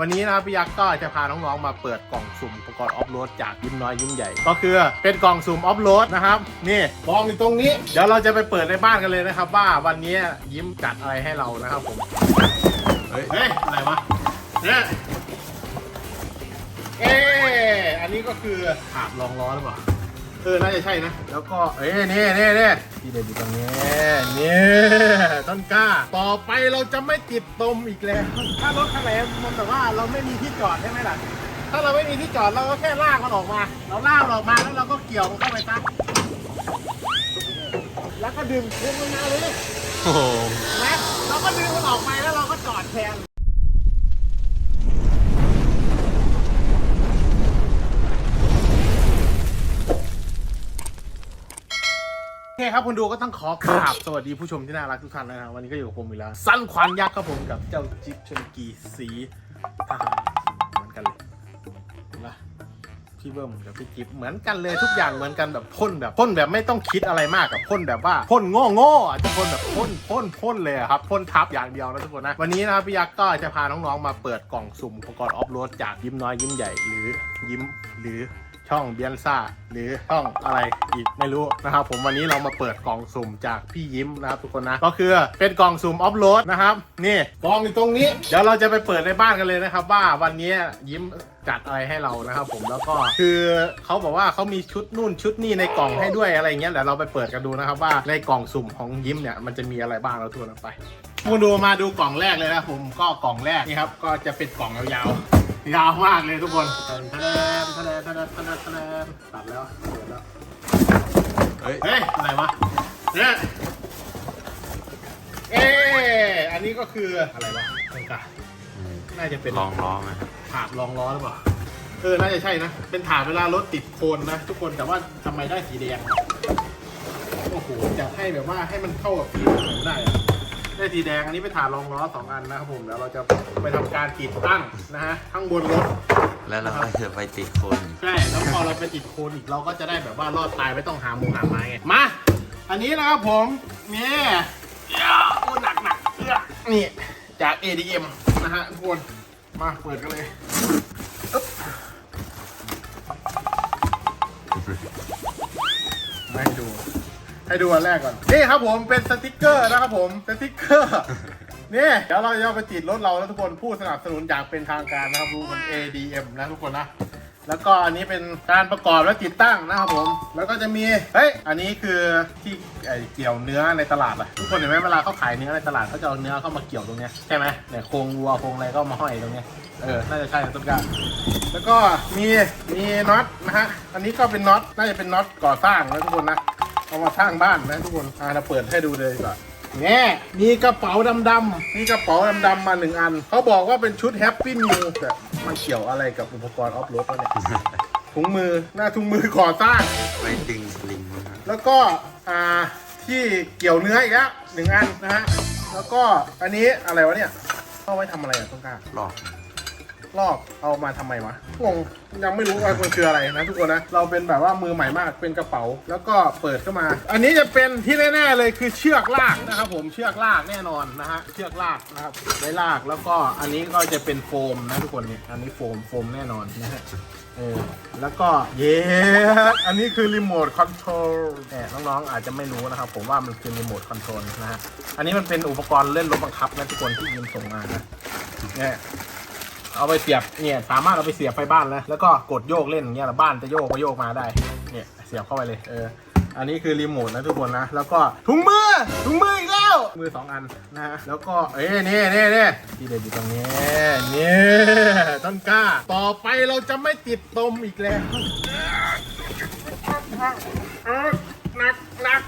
วันนี้นะครับพี่ยักษ์ก็จะพาน้องๆมาเปิดกล่องสุ่มอุปกรณ์ออฟโรดจากยิ้มน้อยยิ้มใหญ่ ก็คือเป็นกล่องสุ่มออฟโรดนะครับนี่กองอยู่ตรงนี้ เดี๋ยวเราจะไปเปิดในบ้านกันเลยนะครับ ว่าวันนี้ยิ้มจัดอะไรให้เรานะครับผมเฮ้ยเฮ้ยอะไรวะเนี่ยเอ๊ะอันนี้ก็คือถาดรองล้อหรือเปล่า เออ น่าจะใช่นะ แล้วก็ เอ้ยนี่นี่นี่ที่เด็ดอยู่ตรงนี้นี่ต้นกล้า ต่อไปเราจะไม่ติดตมอีกแล้ว ถ้ารถคันไหนมันแบบว่าเราไม่มีที่จอดใช่ไหมล่ะ ถ้าเราไม่มีที่จอดเราก็แค่ลากมันออกมา เราลากมันออกมาแล้วเราก็เกี่ยวมันเข้าไปซะแล้วก็ดึงดึงมันมาเลยโอ้โห นะเราก็ดึงมันออกไปแล้วเราก็จอดแทน โอเคครับคุณดูก็ต้องขอกราบสวัสดีผู้ชมที่น่ารักทุกท่านนะครับวันนี้ก็อยู่กับผมอีกแล้วสั้นขวัญยักษ์ครับผมกับเจ้าจิ๊บชนกีสีทหารเหมือนกันเลยเห็นปะพี่เบิ้มกับพี่จิ๊บเหมือนกันเลยทุกอย่างเหมือนกันแบบพ่นแบบพ่นแบบไม่ต้องคิดอะไรมากกับพ่นแบบว่าพ่นโง่โง่ๆอาจจะพ่นแบบพ่นพ่นพ่นเลยอะครับพ่นทับอย่างเดียวนะทุกคนนะวันนี้นะครับพี่ยักษ์ก็จะพาน้องๆมาเปิดกล่องสุ่มอุปกรณ์ออฟโรดจากยิ้มน้อยยิ้มใหญ่หรือยิ้มหรือ ช่องเบียนซ่าหรือช่องอะไรอีกไม่รู้นะครับ ผมวันนี้เรามาเปิดกล่องสุ่มจากพี่ยิ้มนะครับทุกคนนะก็คือเป็นกล่องสุ่มออฟโรดนะครับนี่กล่องอยู่ตรงนี้ เดี๋ยวเราจะไปเปิดในบ้านกันเลยนะครับ ว่าวันนี้ยิ้มจัดอะไรให้เรานะครับผมแล้วก็คือเขาบอกว่าเขามีชุดนู่นชุดนี่ในกล่องให้ด้วยอะไรเงี้ยเดี๋ยวเราไปเปิดกันดูนะครับว่าในกล่องสุ่มของยิ้มเนี่ยมันจะมีอะไรบ้างแล้วทุกคนเอาไปมาดูมาดูกล่องแรกเลยนะผมก็กล่องแรกนี่ครับก็จะเป็นกล่องยาวๆ ยาวมากเลยทุกคนทะเลนทะเลนทะเลนทะเลนทะเลนตัดแล้วเปิดแล้ว เฮ้ย เฮ้ย อะไรวะ เนี่ย เอ๊ะอันนี้ก็คืออะไรวะตรงกลางน่าจะเป็นลองล้อไหมถาดรองล้อหรือเปล่า เออ น่าจะใช่นะ เป็นถาดเวลารถติดโคนนะทุกคน แต่ว่าทำไมได้สีแดง โอ้โหจะให้แบบว่าให้มันเข้ากับสีผมได้อะ ได้สีแดงอันนี้เป็นถาดรองล้อสองอันนะครับผมเดี๋ยวเราจะไปทำการติดตั้งนะฮะข้างบนรถ แล้วเราก็จะไปติดคนใช่แล้วพอเราไปติดโคนอีกเราก็จะได้แบบว่ารอดตายไม่ต้องหาหมูหาไม้ไงมา อันนี้นะครับผมนี่โอ้หนักหนักเอื้อนี่จาก ADM นะฮะทุกคนมาเปิดกันเลยอึ๊บมาให้ดู ให้ดูอันแรกก่อน นี่ครับผมเป็นสติกเกอร์นะครับผมสติกเกอร์นี่เดี๋ยวเราจะเอาไปติดรถเราแล้วทุกคนผู้สนับสนุนอย่างเป็นทางการนะครับรู้มัน ADM นะทุกคนนะแล้วก็อันนี้เป็นการประกอบและติดตั้งนะครับผม แล้วก็จะมี เฮ้ย อันนี้คือที่เกี่ยวเนื้อในตลาดอะทุกคนเห็นไหมเวลาเขาขายเนื้อในตลาดเขาจะเอาเนื้อเข้ามาเกี่ยวตรงเนี้ยใช่ไหมเนี่ยโครงวัวโครงอะไรก็มาห้อยตรงเนี้ย เออ น่าจะใช่นะต้นกล้าแล้วก็มีมีน็อตนะฮะ อันนี้ก็เป็นน็อต น่าจะเป็นน็อตก่อสร้างนะทุกคนนะ เอามาสร้างบ้านนะทุกคนอ่าเราเปิดให้ดูเลยดีกว่อนแง่มีกระเป๋าดำๆมีกระเป๋าดำๆมาหนึ่งอัน เขาบอกว่าเป็นชุดแฮปปี้นิวแต่มันเกี่ยวอะไรกับอุปกรณ์ออฟโรดวะเนี่ย ถุงมือหน้าถุงมือก่อสร้างไปดึงสลิงมั้งครับแล้วก็อ่าที่เกี่ยวเนื้ออีกแล้วหนึ่งอันนะฮะ แล้วก็อันนี้อะไรวะเนี่ยเอาไว้ทำอะไรอะต้องการ หลอก ลอกเอามาทำไมวะงงยังไม่รู้ว่ามันคืออะไรนะทุกคนนะ เราเป็นแบบว่ามือใหม่มากเป็นกระเป๋า แล้วก็เปิดเข้ามา อันนี้จะเป็นที่แน่ๆเลยคือเชือกลากนะครับผมเชือกลากแน่นอนนะฮะเชือกลากนะครับไว้ลากแล้วก็อันนี้ก็จะเป็นโฟมนะทุกคนนี่อันนี้โฟมโฟมแน่นอนนะฮะเออแล้วก็เย้อันนี้คือรีโมทคอนโทรลแหมน้องๆอาจจะไม่รู้นะครับ ผมว่ามันคือรีโมทคอนโทรลนะฮะอันนี้มันเป็นอุปกรณ์เล่นรถบังคับนะทุกคนที่ยิมส่งมานะเนี่ย เอาไปเสียบเนี่ยสามารถเอาไปเสียบไฟบ้านแล้วแล้วก็กดโยกเล่นอย่างเงี้ยบ้านจะโยกไปโยกมาได้เนี่ยเสียบเข้าไปเลยเอออันนี้คือรีโมทนะทุกคนนะ แล้วก็ถุงมือถุงมืออีกแล้ว มือสองอันนะฮะแล้วก็เอ้ยนี่นี่นี่ที่เด็ดอยู่ตรงนี้นี่ต้นกล้า ต่อไปเราจะไม่ติดตมอีกแล้วหนักหนัก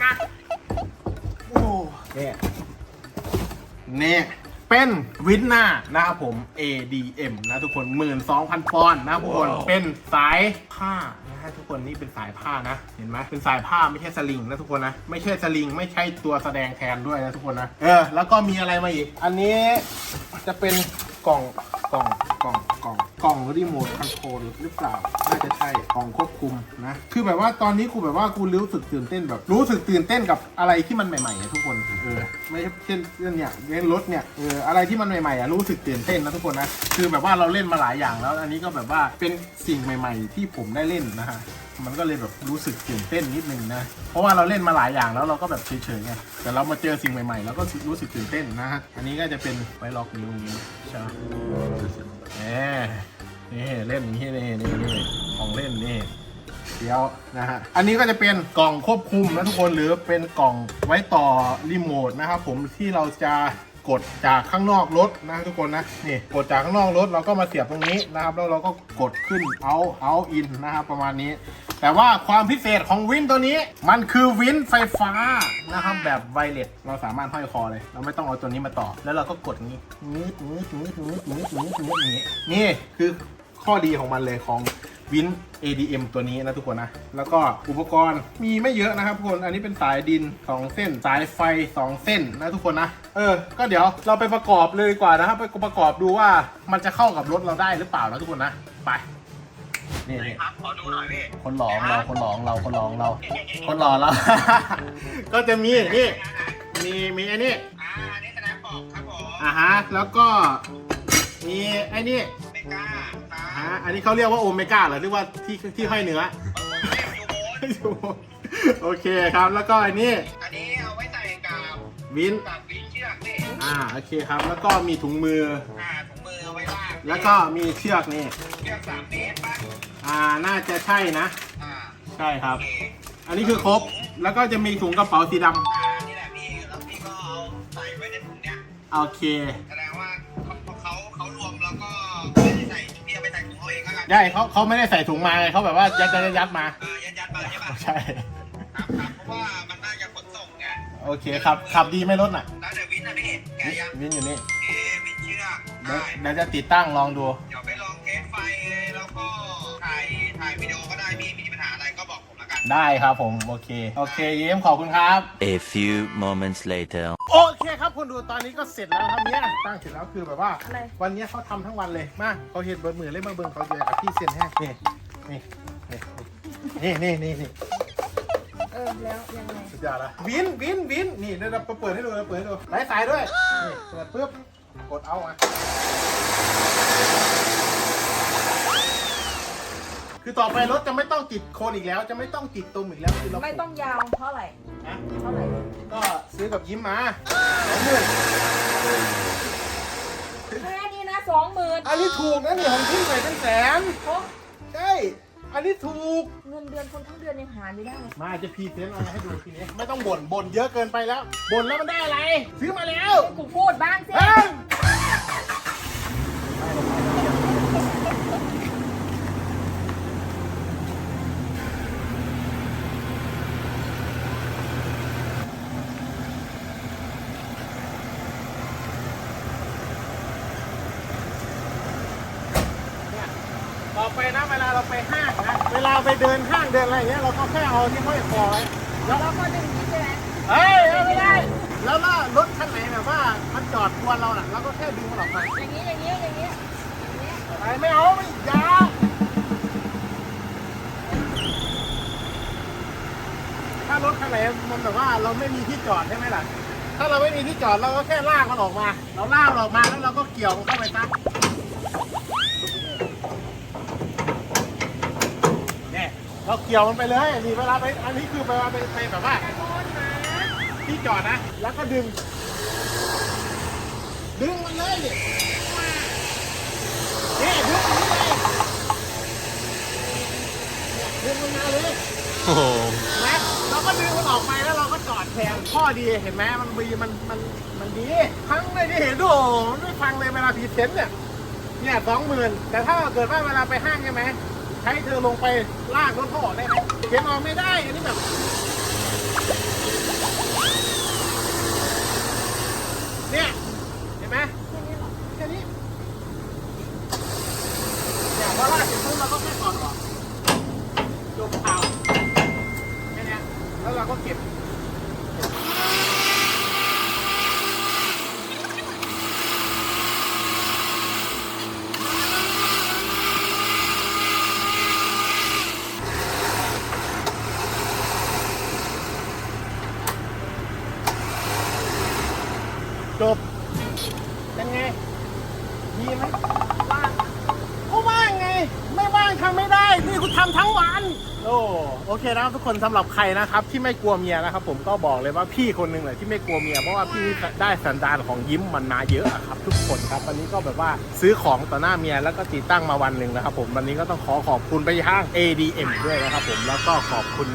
หนักโอ้เนี่ยเนี่ย เป็นวินหน้านะครับผม ADM นะทุกคน 12,000 ปอนด์นะครับทุกคน เป็นสายผ้านะฮะทุกคนนี่เป็นสายผ้านะ เห็นไหมเป็นสายผ้าไม่ใช่สลิงนะทุกคนนะ ไม่ใช่สลิง ไม่ใช่ตัวแสดงแทนด้วยนะทุกคนนะ เออ แล้วก็มีอะไรมาอีก อันนี้จะเป็นกล่อง กล่องกล่องกล่องกล่องรีโมทคอนโทรลหรือเปล่า น่าจะใช่กล่องควบคุมนะ คือแบบว่าตอนนี้กูแบบว่ากูรู้สึกตื่นเต้นแบบ รู้สึกตื่นเต้นกับอะไรที่มันใหม่ๆอะทุกคนเออไม่ใช่เช่นเรื่องเนี่ยเล่นรถเนี่ยเอออะไรที่มันใหม่ๆอะรู้สึกตื่นเต้นนะทุกคนนะคือแบบว่าเราเล่นมาหลายอย่างแล้ว อันนี้ก็แบบว่าเป็นสิ่งใหม่ ๆ ที่ผมได้เล่นนะฮะ มันก็เลยแบบรู้สึกตื่นเต้นนิดนึงนะ เพราะว่าเราเล่นมาหลายอย่างแล้วเราก็แบบเฉยๆไง แต่เรามาเจอสิ่งใหม่ๆ แล้วก็รู้สึกตื่นเต้นนะฮะ อันนี้ก็จะเป็นไวล็อกนิ้วนี้ใช่ไหมแหมนี่เล่นนี้นี่นี่นี่ของเล่นนี่เดี๋ยวนะฮะ อันนี้ก็จะเป็นกล่องควบคุมนะทุกคนหรือเป็นกล่องไว้ต่อรีโมทนะครับผมที่เราจะ กดจากข้างนอกรถนะทุกคนนะนี่กดจากข้างนอกรถเราก็มาเสียบตรงนี้นะครับแล้วเราก็กดขึ้นเอาเอาอินนะครับประมาณนี้ แต่ว่าความพิเศษของวินตัวนี้มันคือวินไฟฟ้านะครับแบบไวเลสเราสามารถห้อยคอเลย เราไม่ต้องเอาตัวนี้มาต่อ แล้วเราก็กดอย่างนี้งืดงืดงืดงืดงืดงืดงืดอย่างนี้นี่คือข้อดีของมันเลยของ วิน ADM ตัวนี้นะทุกคนนะ แล้วก็อุปกรณ์มีไม่เยอะนะครับทุกคน อันนี้เป็นสายดิน 2 เส้น สายไฟ 2 เส้นนะทุกคนนะ เออ ก็เดี๋ยวเราไปประกอบเลยดีกว่านะครับ ไปประกอบดูว่ามันจะเข้ากับรถเราได้หรือเปล่านะทุกคนนะ ไป นี่นี่ครับ ขอดูหน่อยพี่คนหลองเรา คนหลองเรา คนหลองเรา คนหล่อเรา ก็จะมีนี่ มีมีไอ้นี่อ่าอันนี้แสดงบอกครับผม อ่าฮะ แล้วก็มีไอ้นี่ะ อันนี้เขาเรียกว่าโอเมก้าเหรอหรือว่าที่ที่ห้อยเนื้อยูโบนโอเคครับ แล้วก็อันนี้ อันนี้เอาไว้ใส่กับวินกับวินเชือกนี่อ่าโอเคครับ แล้วก็มีถุงมือ อ่าถุงมือเอาไว้ลากแล้วก็มีเชือกนี่เชือกสามเมตรป่ะอ่าน่าจะใช่นะ อ่าใช่ครับโอเคอันนี้คือครบ แล้วก็จะมีถุงกระเป๋าสีดำอ่านี่แหละพี่แล้วพี่ก็เอาใส่ไว้ในถุงเนี้ยโอเค เขาเองแล้วกันได้เขาเขาไม่ได้ใส่ถุงมาไงเขาแบบว่ายัดยัดยัดยัดมาอ่ายัดยัดๆมาใช่ป่ะใช่ครับครับเพราะว่ามันน่าจะขนส่งไงโอเคครับขับดีไหม่รถน่ะแล้วเดี๋ยววินนะพี่แกยังวินอยู่นี่โอเควินเชือกเดี๋ยวได้เดี๋ยวจะติดตั้งลองดู เดี๋ยวไปลองเทสไฟแล้วก็ถ่ายถ่ายวิดีโอก็ได้พี่มีปัญหาอะไรก็บอกผมแล้วกัน ได้ครับผม โอเค โอเคเยี่ยมขอบคุณครับ A few moments later. โอ เคครับคุณดูตอนนี้ก็เสร็จแล้วครับเนี่ยตั้งเสร็จแล้วคือแบบว่า อะไร วันนี้เขาทำทั้งวันเลยมาเขาเห็นเบิร์ดมือเล่นมาเบิร์เขาเจอกับพี่เซียนแห้นี่นี่นี่นี่นี่นี่เออแล้วยังไงสุดยอดละวินวินวินนี่เดี๋ยวเราเปิดให้ดูเราเปิดให้ดูไร้สายด้วยนี่เปิดปุ๊บกดเอาอะ คือต่อไปรถจะไม่ต้องติดโคนอีกแล้ว จะไม่ต้องติดตุ่มอีกแล้วคือเราไม่ต้องยาวเท่าไหร่นะเท่าไหร่ก็ซื้อกับยิ้มมาสองหมื่นแค่นี้นะสองหมื่นอันนี้ถูกนะเนี่ยของพี่ใส่เป็นแสนเพราะใช่อันนี้ถูกเงินเดือนคนทั้งเดือนยังหาไม่ได้มาจะพรีเซนต์อะไรให้ดูทีนี้ไม่ต้องบ่นบ่นเยอะเกินไปแล้วบ่นแล้วมันได้อะไร ซื้อมาแล้วให้กูพูดบ้างสิ เอ้ยเนี่ยต่อไปนะเวลาเราไปห้างนะ เวลาไปเดินห้างเดินอะไรอย่างเงี้ยเราก็แค่เอาที่ห้อยคอไว้แล้วเราก็ดึงนี้ใช่ไหมเฮ้ยเอาไม่ได้ แล้วล่ารถคันไหนแบบว่ามันจอดกวนเราน่ะเราก็แค่ดึงมันออกไปอย่างนี้อย่างนี้อย่างนี้อย่างนี้ไปไม่เอาไม่อยาถ้ารถคันไหนมันแบบว่าเราไม่มีที่จอดใช่ไหมล่ะ ถ้าเราไม่มีที่จอดเราก็แค่ลากมันออกมา เราลากมันออกมาแล้วเราก็เกี่ยวมันเข้าไปซะ เราเกี่ยวมันไปเลยนี่เวลาไปอันนี้คือเวลาไปไปแบบว่าที่จอดนะ แล้วก็ดึง ดึงมันเลยเนี่ยนี่ดึงมันเลยดึงมันมาเลยโอ้โหนะเราก็ดึงมันออกไปแล้วเราก็จอดแทนข้อดีเห็นไหมมันดีมันมันมันดีทั้งเลยที่เห็นดูโอ้โหไม่ฟังเลยเวลาพรีเซนต์เนี่ยเนี่ยสองหมื่นแต่ถ้าเกิดว่าเวลาไปห้างใช่ไหม ใช้เธอลงไปลากรถเขาออกได้ไหมเข็นออกไม่ได้ อันนี้แบบ เนี่ย เห็นไหม แค่นี้หรอ แค่นี้เนี่ยพอลากเสร็จปุ๊บเราก็แค่ถอดออกจบข่าวแค่เนี้ยแล้วเราก็เก็บ โอ เคนะครับทุกคนสำหรับใครนะครับ ที่ไม่กลัวเมียนะครับ ผมก็บอกเลยว่าพี่คนหนึ่งแหละที่ไม่กลัวเมียเพราะว่าพี่ได้สันดานของยิ้มมันมาเยอะอะครับ ทุกคนครับวันนี้ก็แบบว่าซื้อของต่อหน้าเมียแล้วก็ติดตั้งมาวันหนึ่งนะครับ ผมวันนี้ก็ต้องขอขอบคุณไปทาง ADM ด้วยนะครับ ผมแล้วก็ขอบคุณ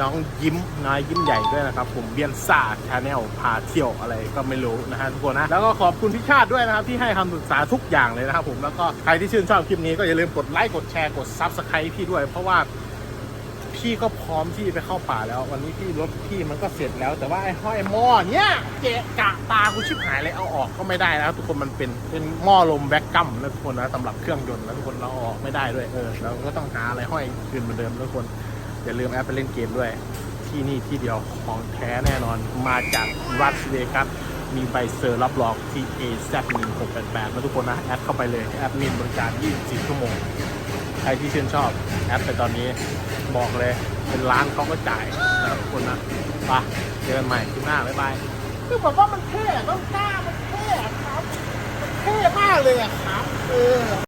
น้องยิ้มน้อยยิ้มใหญ่ด้วยนะครับ ผมเบียนซ่าชาแนลพาเที่ยวอะไรก็ไม่รู้นะฮะทุกคนนะแล้วก็ขอบคุณพี่ชาติด้วยนะครับ ที่ให้คำปรึกษาทุกอย่างเลยนะครับ ผมแล้วก็ใครที่ชื่นชอบคลิปนี้ก็อย่าลืมกดไลค์กดแชร์กดซับสไครต์พี่ด้วย เพราะว่า พี่ก็พร้อมที่ไปเข้าป่าแล้ว วันนี้พี่รถพี่มันก็เสร็จแล้ว แต่ว่าไอ้ห้อยหม้อเนี้ยเกะกะตากูชิบหายเลยเอาออกก็ไม่ได้นะทุกคนมันเป็นเป็นหม้อลมแบ็กกัมนะทุกคนนะสำหรับเครื่องยนต์นะทุกคนเราออกไม่ได้ด้วยเออเราก็ต้องหาอะไรห้อยคืนเหมือนเดิมนะทุกคนอย่าลืมแอปไปเล่นเกมด้วย ที่นี่ที่เดียวของแท้แน่นอนมาจากรัสเวกัสมีใบเซอร์รับรอง T A Z 1 6 8 8 นะทุกคนนะ แอดเข้าไปเลย แอดมินบริการ 24 ชั่วโมง รที่ชื่นชอบแอปไปตอนนี้บอกเลยเป็นร้านเขาก็จ่ายนะครับทุกคนนะไปเจอกันใหม่คลิปหน้าบ๊ายบายคือแบบว่ามันเท่ต้องกล้ามันเท่ครับมันเท่มากเลยอะครับเออ